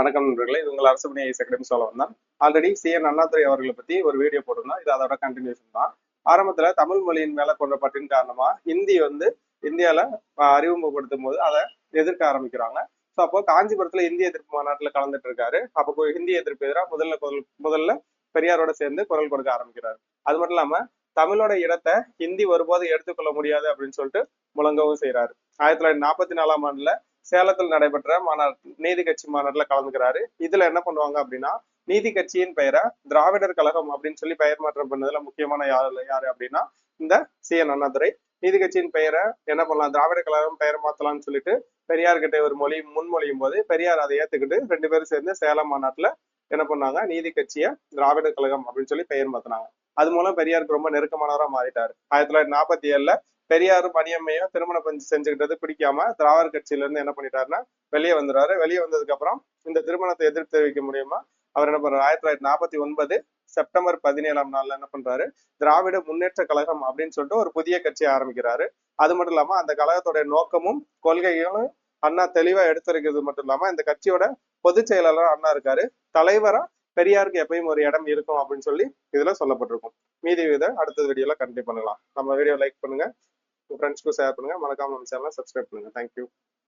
வணக்கம் நண்பர்களே. இது உங்கள் அரசு பணி ஐஸ் அகாடமி சொல்ல வந்தான் ஆல்ரெடி சி என் அண்ணாதுரை அவர்களை பத்தி ஒரு வீடியோ போட்டிருந்தோம். இது அதோட கண்டினியூஷன் தான். ஆரம்பத்துல தமிழ் மொழியின் மேல கொண்ட பற்றின் காரணமா ஹிந்தி வந்து இந்தியால அறிமுகப்படுத்தும் போது அதை எதிர்க்க ஆரம்பிக்கிறாங்க. ஸோ அப்போ காஞ்சிபுரத்துல இந்திய எதிர்ப்பு மாநாட்டில் கலந்துட்டு இருக்காரு. அப்போ ஹிந்தி எதிர்ப்பு எதிராக முதல்ல முதல்ல பெரியாரோட சேர்ந்து குரல் கொடுக்க ஆரம்பிக்கிறாரு. அது மட்டும் இல்லாம தமிழோட இடத்தை ஹிந்தி ஒருபோது எடுத்துக்கொள்ள முடியாது அப்படின்னு சொல்லிட்டு முழங்கவும் செய்யறாரு ஆயிரத்தி தொள்ளாயிரத்தி நாற்பத்தி நாலாம் ஆண்டுல சேலத்தில் நடைபெற்ற மாநாடு நீதி கட்சி மாநாட்டுல கலந்துக்கிறாரு. இதுல என்ன பண்ணுவாங்க அப்படின்னா நீதி கட்சியின் பெயரை திராவிடர் கழகம் அப்படின்னு சொல்லி பெயர் மாற்றம் பண்ணதுல முக்கியமான யாரு யாரு அப்படின்னா இந்த சி. என். அண்ணாதுரை. நீதி கட்சியின் பெயரை என்ன பண்ணலாம் திராவிட கழகம் பெயர் மாத்தலாம்னு சொல்லிட்டு பெரியார் கிட்ட ஒரு மொழி முன்மொழியும் போது பெரியார் அதை ஏத்துக்கிட்டு ரெண்டு பேரும் சேர்ந்து சேலம் மாநாட்டுல என்ன பண்ணாங்க நீதி கட்சியை திராவிடர் கழகம் அப்படின்னு சொல்லி பெயர் மாத்தினாங்க. அது மூலம் பெரியாருக்கு ரொம்ப நெருக்கமானவரா மாறிட்டாரு. ஆயிரத்தி தொள்ளாயிரத்தி நாற்பத்தி ஏழுல பெரியாரும் பணியம்மையும் திருமண பஞ்சு செஞ்சுக்கிட்டது பிடிக்காம திராவிட கட்சியில இருந்து என்ன பண்ணிட்டாருன்னா வெளியே வந்துடுறாரு. வெளியே வந்ததுக்கு அப்புறம் இந்த திருமணத்தை எதிர்த்து தெரிவிக்க முடியுமா? அவர் என்ன பண்றாரு? ஆயிரத்தி தொள்ளாயிரத்தி நாற்பத்தி ஒன்பது செப்டம்பர் பதினேழாம் நாள்ல என்ன பண்றாரு? திராவிட முன்னேற்ற கழகம் அப்படின்னு சொல்லிட்டு ஒரு புதிய கட்சியை ஆரம்பிக்கிறாரு. அது மட்டும் இல்லாம அந்த கழகத்தோட நோக்கமும் கொள்கைகளும் அண்ணா தெளிவா எடுத்திருக்கிறது மட்டும் இல்லாம இந்த கட்சியோட பொதுச் செயலாளர் அண்ணா இருக்காரு. தலைவரா பெரியாருக்கு எப்பயும் ஒரு இடம் இருக்கும் அப்படின்னு சொல்லி இதுல சொல்லப்பட்டிருக்கும். மீதி இதை அடுத்த வீடியோல கண்டிப்பா பண்ணலாம். நம்ம வீடியோ லைக் பண்ணுங்க. ஃப்ரெண்ட்ஸ்க்கும் ஷேர் பண்ணுங்க. மறக்காம நம்ம சேனலை சப்ஸ்கிரைப் பண்ணுங்க. தேங்க்யூ